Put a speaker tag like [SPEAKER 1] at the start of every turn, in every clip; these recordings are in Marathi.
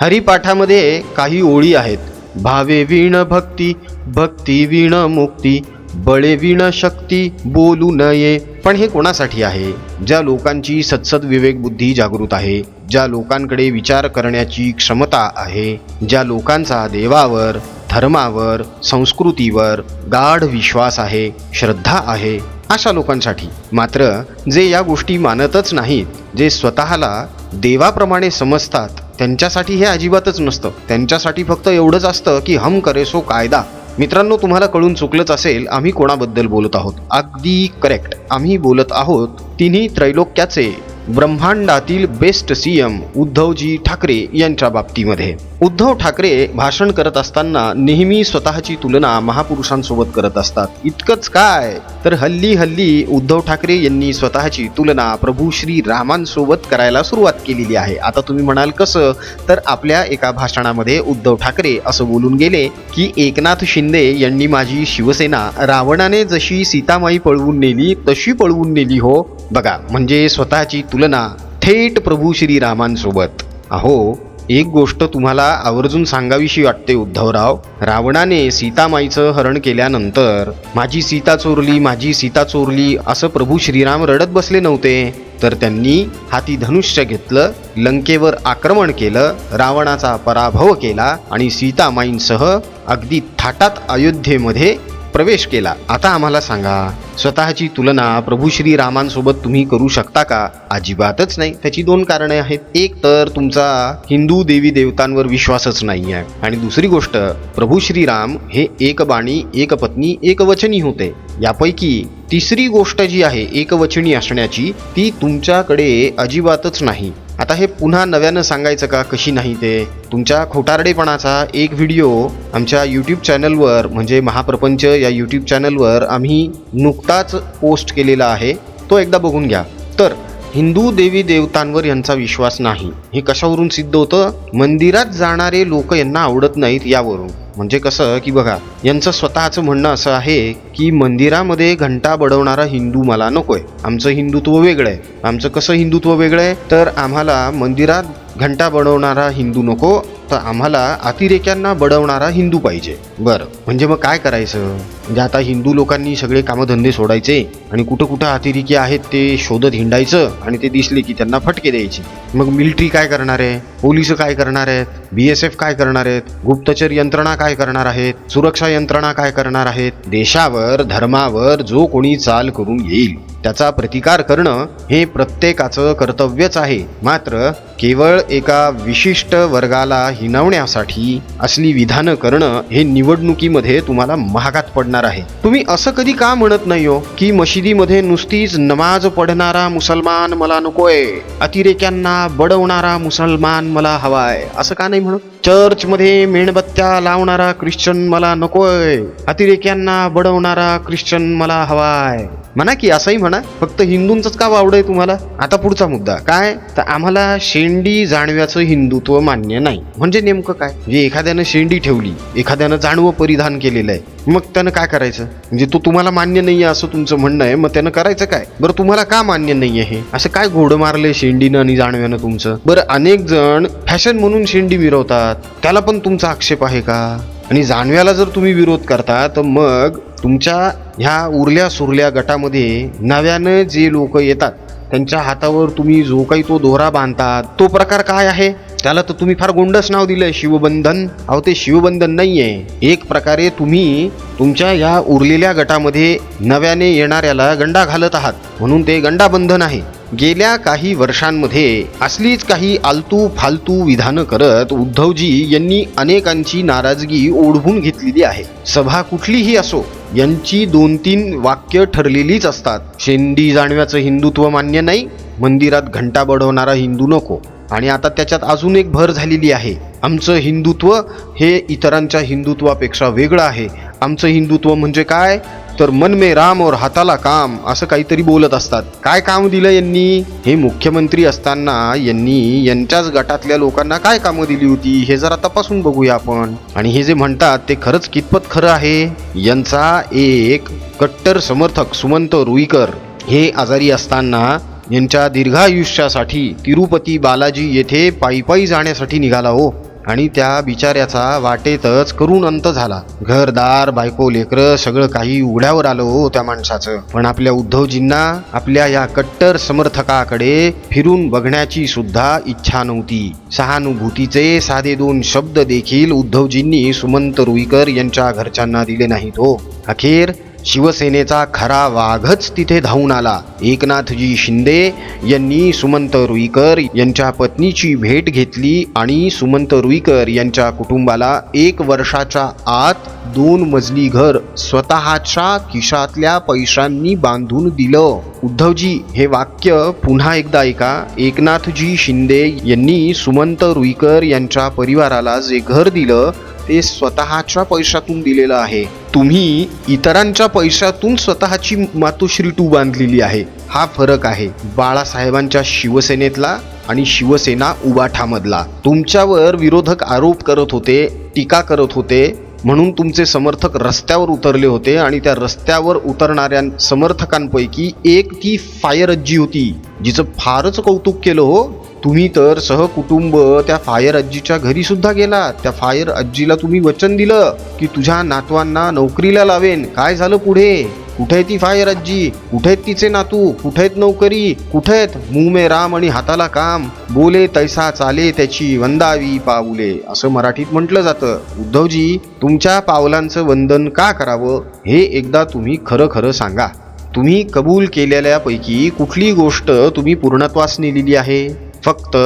[SPEAKER 1] हरिपाठामध्ये काही ओळी आहेत. भावे वीण भक्ती भक्ती वीण मुक्ती बळे वीण शक्ती बोलू नये. पण हे कोणासाठी आहे? ज्या लोकांची सत्सद विवेक बुद्धी जागृत आहे ज्या लोकांकडे विचार करण्याची क्षमता आहे ज्या लोकांचा देवावर धर्मावर संस्कृतीवर गाढ विश्वास आहे श्रद्धा आहे अशा लोकांसाठी. मात्र जे या गोष्टी मानतच नाहीत जे स्वतःला देवाप्रमाणे समजतात त्यांच्यासाठी हे अजिबातच नसतं. त्यांच्यासाठी फक्त एवढंच असतं की हम करे सो कायदा. मित्रांनो तुम्हाला कळून चुकलंच असेल आम्ही कोणाबद्दल बोलत आहोत. अगदी करेक्ट आम्ही बोलत आहोत तिन्ही त्रैलोक्याचे. ब्रह्मांडातील बेस्ट सीएम उद्धवजी ठाकरे यांच्या बाबतीमध्ये. उद्धव ठाकरे भाषण करत असताना नेहमी स्वतःची तुलना महापुरुषांसोबत करत असतात. इतकंच काय? तर हल्ली हल्ली उद्धव ठाकरे यांनी स्वतःची तुलना प्रभू श्री रामांसोबत करायला सुरुवात केलेली आहे. आता तुम्ही म्हणाल कसं? तर आपल्या एका भाषणामध्ये उद्धव ठाकरे असं बोलून गेले की एकनाथ शिंदे यांनी माझी शिवसेना रावणाने जशी सीतामाई पळवून नेली तशी पळवून नेली हो. बघा म्हणजे स्वतःची तुलना थेट प्रभू श्रीरामांसोबत. अहो एक गोष्ट तुम्हाला आवर्जून सांगावीशी वाटते उद्धवराव. रावणाने सीतामाईचं हरण केल्यानंतर माझी सीता चोरली माझी सीता चोरली असं प्रभू श्रीराम रडत बसले नव्हते. तर त्यांनी हाती धनुष्य घेतलं लंकेवर आक्रमण केलं रावणाचा पराभव केला आणि सीतामाईंसह अगदी थाटात अयोध्येमध्ये प्रवेश केला. आता आम्हाला सांगा स्वतःची तुलना प्रभू श्री रामांसोबत तुम्ही करू शकता का? अजिबातच नाही. त्याची दोन कारणे आहेत. एक तर तुमचा हिंदू देवी देवतांवर विश्वासच नाही आहे आणि दुसरी गोष्ट प्रभू श्रीराम हे एक बाणी एक पत्नी एकवचनी होते. यापैकी तिसरी गोष्ट जी आहे एकवचनी असण्याची ती तुमच्याकडे अजिबातच नाही. आता हे पुन्हा नव्यानं सांगायचं का? कशी नाही ते? तुमच्या खोटारडेपणाचा एक व्हिडिओ आमच्या यूट्यूब चॅनलवर म्हणजे महाप्रपंच या यूट्यूब चॅनलवर आम्ही नुकताच पोस्ट केलेला आहे. तो एकदा बघून घ्या. तर हिंदू देवी देवतांवर यांचा विश्वास नाही. हे कशावरून सिद्ध होतं? मंदिरात जाणारे लोक यांना आवडत नाहीत यावरून. म्हणजे कसं? की बघा यांचं स्वतःचं म्हणणं असं आहे की मंदिरामध्ये घंटा बडवणारा हिंदू मला नकोय. आमचं हिंदुत्व वेगळं आहे. आमचं कसं हिंदुत्व वेगळं आहे? तर आम्हाला मंदिरात घंटा बडवणारा हिंदू नको. तर आम्हाला अतिरेक्यांना बडवणारा हिंदू पाहिजे. बरं. म्हणजे मग काय करायचं? म्हणजे आता हिंदू लोकांनी सगळे कामधंदे सोडायचे आणि कुठं कुठं अतिरेकी आहेत ते शोधत हिंडायचं आणि ते दिसले की त्यांना फटके द्यायचे. मग मिलिटरी काय करणार आहे? पोलीस काय करणार आहेत? बी एस एफ काय करणार आहेत? गुप्तचर यंत्रणा काय करणार आहेत? सुरक्षा यंत्रणा काय करणार आहेत? देशावर धर्मावर जो कोणी चाल करून येईल त्याचा प्रतिकार करणं हे प्रत्येकाचं कर्तव्यच आहे. मात्र केवळ एका विशिष्ट वर्गाला हिनवण्यासाठी असली विधानं करणं हे निवडणुकीमध्ये तुम्हाला महागात पडणार आहे. तुम्ही असं कधी का म्हणत नाही हो की मशिदीमध्ये नुसतीच नमाज पढणारा मुसलमान मला नकोय अतिरेक्यांना बडवणारा मुसलमान मला हवाय असं का नाही म्हणत? चर्चमध्ये मेणबत्त्या लावणारा ख्रिश्चन मला नकोय अतिरेक्यांना बडवणारा ख्रिश्चन मला हवाय. म्हणा की असंही म्हणा फक्त हिंदूंचंच का वावड आहे तुम्हाला? आता पुढचा मुद्दा काय? तर आम्हाला शेंडी जाणव्याचं हिंदुत्व मान्य नाही. म्हणजे नेमकं काय? म्हणजे एखाद्यानं शेंडी ठेवली एखाद्यानं जाणवं परिधान केलेलं आहे मग त्यानं काय करायचं? म्हणजे तो तुम्हाला मान्य नाही आहे असं तुमचं म्हणणं आहे मग त्यानं करायचं काय? बरं तुम्हाला का मान्य नाही आहे? असं काय घोडं मारलंय शेंडीनं आणि जाणव्यानं तुमचं? बरं अनेक जण फॅशन म्हणून शेंडी मिरवतात त्याला पण तुमचा आक्षेप आहे का? आणि जाणव्याला जर तुम्ही विरोध करता तर मग तुमच्या ह्या उरल्या सुरल्या गटामध्ये नव्यानं जे लोक येतात त्यांच्या हातावर तुम्ही जो काही तो दोरा बांधतात तो प्रकार काय आहे? त्याला तर तुम्ही फार गोंडस नाव दिलंय शिवबंधन. अहो ते शिवबंधन नाहीये. एक प्रकारे तुम्ही तुमच्या या उरलेल्या गटामध्ये नव्याने येणाऱ्याला गंडा घालत आहात. म्हणून ते गंडाबंधन आहे. गेल्या काही वर्षांमध्ये असलीच काही आलतू फालतू विधानं करत उद्धवजी यांनी अनेकांची नाराजगी ओढवून घेतलेली आहे. सभा कुठलीही असो यांची दोन तीन वाक्य ठरलेलीच असतात. शेंडी जाणव्याचं हिंदुत्व मान्य नाही मंदिरात घंटा बडवणारा हिंदू नको. आणि आता त्याच्यात अजून एक भर झालेली आहे. आमचं हिंदुत्व हे इतरांच्या हिंदुत्वापेक्षा वेगळं आहे. आमचं हिंदुत्व म्हणजे काय? तर मन में राम और हाताला काम असं काहीतरी बोलत असतात. काय काम दिलं यांनी? हे मुख्यमंत्री असताना यांनी यांच्याच गटातल्या लोकांना काय कामं दिली होती? हे जरा तपासून बघूया आपण. आणि हे जे म्हणतात ते खरंच कितपत खरं आहे? यांचा एक कट्टर समर्थक सुमंत रुईकर हे आजारी असताना यांच्या दीर्घायुष्यासाठी तिरुपती बालाजी येथे पायी पायी जाण्यासाठी निघाला हो. आणि त्या बिचाऱ्याचा वाटेतच करून अंत झाला. घरदार बायको लेकरं सगळं काही उघड्यावर आलं हो त्या माणसाचं. पण आपल्या उद्धवजींना आपल्या या कट्टर समर्थकाकडे फिरून बघण्याची सुद्धा इच्छा नव्हती. सहानुभूतीचे साधे दोन शब्द देखील उद्धवजींनी सुमंत रुईकर यांच्या घरच्यांना दिले नाहीत हो. अखेर शिवसेनेचा खरा वाघच तिथे धावून आला. एकनाथजी शिंदे यांनी सुमंत रुईकर यांच्या पत्नीची भेट घेतली आणि सुमंत रुईकर यांच्या कुटुंबाला एक वर्षाच्या आत दोन मजली घर स्वतःच्या खिशातल्या पैशांनी बांधून दिलं. उद्धवजी हे वाक्य पुन्हा एकदा ऐका. एकनाथजी शिंदे यांनी सुमंत रुईकर यांच्या परिवाराला जे घर दिलं ते स्वतःच्या पैशातून दिलेलं आहे. तुम्ही इतरांच्या पैशातून स्वतःची मातोश्री टू बांधलेली आहे. हा फरक आहे. बाळासाहेबांच्या शिवसेनेतला आणि शिवसेना उबाठामधला. तुमच्यावर विरोधक आरोप करत होते टीका करत होते म्हणून तुमचे समर्थक रस्त्यावर उतरले होते आणि त्या रस्त्यावर उतरणाऱ्या समर्थकांपैकी एक ती फायर अज्जी होती जिचं फारच कौतुक केलं हो. तुम्ही तर सहकुटुंब त्या फायर आजीच्या घरी सुद्धा गेला त्या फायर आजीला तुम्ही वचन दिलं की तुझ्या नातवांना नोकरीला लावेन. काय झालं पुढे? कुठे ती फायर आजी? कुठे आहेत तिचे नातू? कुठे नोकरी? कुठे आहेत मुंह राम आणि हाताला काम. बोले तैसा चाले त्याची वंदावी पाऊले. असं मराठीत म्हटलं जातं. उद्धवजी तुमच्या पावलांचं वंदन का करावं? हे एकदा तुम्ही खरं खरं सांगा. तुम्ही कबूल केलेल्यापैकी कुठली गोष्ट तुम्ही पूर्णत्वास नेलेली आहे? फक्त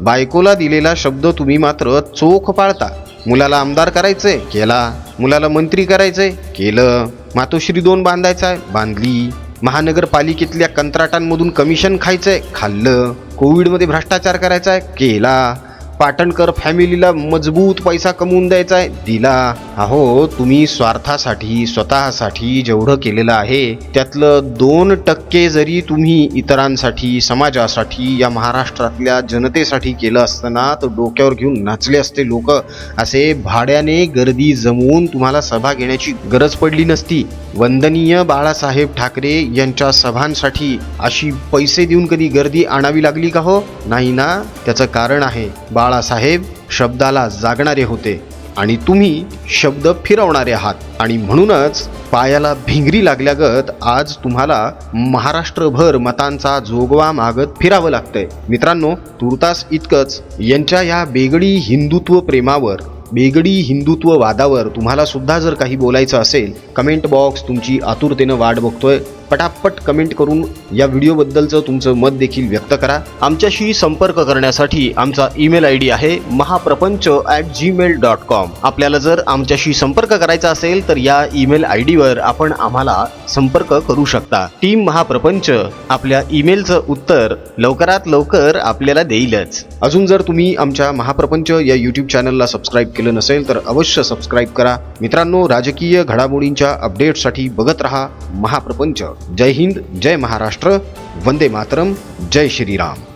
[SPEAKER 1] बायकोला दिलेला शब्द तुम्ही मात्र चोख पाळता. मुलाला आमदार करायचंय केला. मुलाला मंत्री करायचंय केलं. मातोश्री दोन बांधायचा आहे बांधली. महानगरपालिकेतल्या कंत्राटांमधून कमिशन खायचंय खाल्लं. कोविडमध्ये भ्रष्टाचार करायचा आहे केला. पाटणकर फॅमिलीला मजबूत पैसा कमवून द्यायचा आहे. दिला. अहो तुम्ही स्वार्थासाठी स्वतःसाठी जेवढं केलेलं आहे त्यातलं दोन टक्के जरी तुम्ही इतरांसाठी समाजासाठी या महाराष्ट्रातल्या जनतेसाठी केलं असताना तर डोक्यावर घेऊन नाचले असते लोक. असे भाड्याने गर्दी जमवून तुम्हाला सभा घेण्याची गरज पडली नसती. वंदनीय बाळासाहेब ठाकरे यांच्या सभांसाठी अशी पैसे देऊन कधी गर्दी आणावी लागली का हो? नाही ना त्याचं कारण आहे. बाळासाहेब शब्दाला जागणारे होते आणि तुम्ही शब्द फिरवणारे आहात. आणि म्हणूनच पायाला भिंगरी लागल्यागत आज तुम्हाला महाराष्ट्रभर मतांचा जोगवा मागत फिरावं लागतंय. मित्रांनो तुर्तास इतकंच. यांच्या या बेगडी हिंदुत्व प्रेमावर बेगडी हिंदुत्ववादावर तुम्हाला सुद्धा जर काही बोलायचं असेल कमेंट बॉक्स तुमची आतुरतेनं वाट बघतोय. पटापट कमेंट करून या व्हिडिओबद्दलचं तुमचं मत देखील व्यक्त करा. आमच्याशी संपर्क करण्यासाठी आमचा ईमेल आय डी आहे Mahaprapanch at Gmail dot com आपल्याला जर आमच्याशी संपर्क करायचा असेल तर या ईमेल आय डीवर आपण आम्हाला संपर्क करू शकता. टीम महाप्रपंच आपल्या ईमेलचं उत्तर लवकरात लवकर आपल्याला देईलच. अजून जर तुम्ही आमच्या महाप्रपंच या यूट्यूब चॅनलला सबस्क्राईब केलं नसेल तर अवश्य सबस्क्राईब करा. मित्रांनो राजकीय घडामोडींच्या अपडेटसाठी बघत रहा महाप्रपंच. जय हिंद जय महाराष्ट्र. वंदे मातरम. जय श्रीराम.